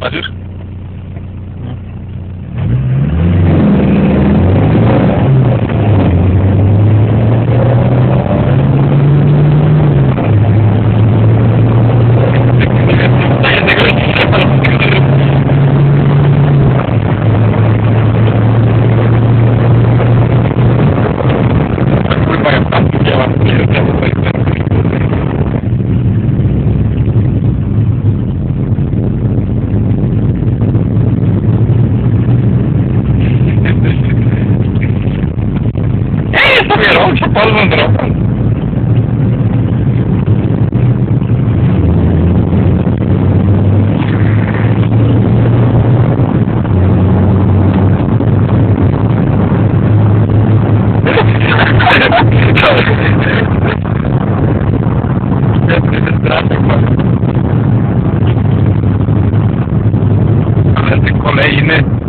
Hazır. kierowcy polną drogą. kolejny